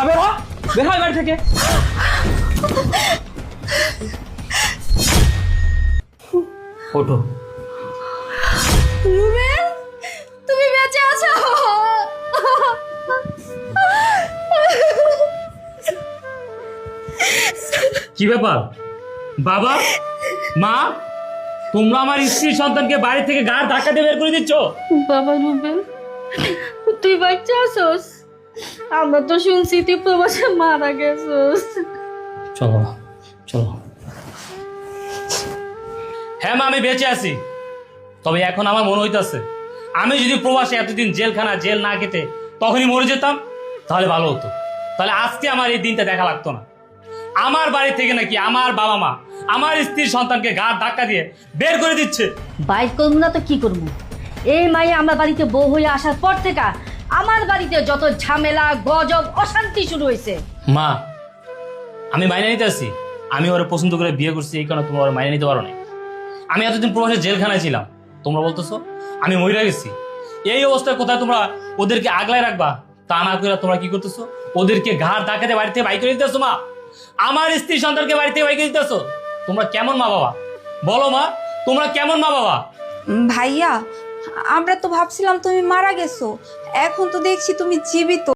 যা বের হ বের হয় বাড়ি থেকে। ওঠো। রুবেল তুমি বেঁচে আছো? কি ব্যাপার? বাবা মা তোমরা আমার স্ত্রী সন্তানকে বাড়ি থেকে গাড় ধাক্কা দিয়ে বের করে দিচ্ছ? বাবা রুবেল তুই বাচ্চা আছোস আমরা তো শুনছি তুই প্রবাসে মারা গেছোস চলো চলো। হ্যাঁ মা আমি বেঁচে আছি। তবে এখন আমার মনে হইতেছে আমি যদি প্রবাসে এতদিন জেলখানা জেল না খেতে তখনই মরে যেতাম তাহলে ভালো হতো। তাহলে আজকে আমার এই দিনটা দেখা লাগতো না। আমার বাড়ি থেকে নাকি আমার বাবা মা আমার স্ত্রীর সন্তানকে গা ধাক্কা দিয়ে বের করে দিচ্ছে। বাইর করব না তো কি করব? এই মাই আমার বাড়িতে বউ হয়ে আসার পর থেকে আমার বাড়িতে যত ঝামেলা গজব অশান্তি শুরু হয়েছে। মা আমি মাইনে নিতে আসি আমি ওরা পছন্দ করে বিয়ে করছি এই কারণে তোমরা ওরা মাইনে নিতে পারো না আমি এতদিন প্রবাসে জেলখানায় ছিলাম তোমরা বলতেছো আমি মহিলা গেছি। এই অবস্থায় কোথায় তোমরা ওদেরকে আগলায় রাখবা তা না করে তোমরা কি করতেছো? ওদেরকে ঘাড় ধাক্কাতে বাড়িতে বাইক করে দিতেছো মা? আমার স্ত্রী সন্তানকে বাড়িতে বাইক করে দিতেছো তোমরা কেমন মা বাবা বলো মা তোমরা কেমন মা বাবা ভাইয়া আমরা তো ভাবছিলাম তুমি মারা গেছো। এখন তো দেখছি তুমি জীবিত।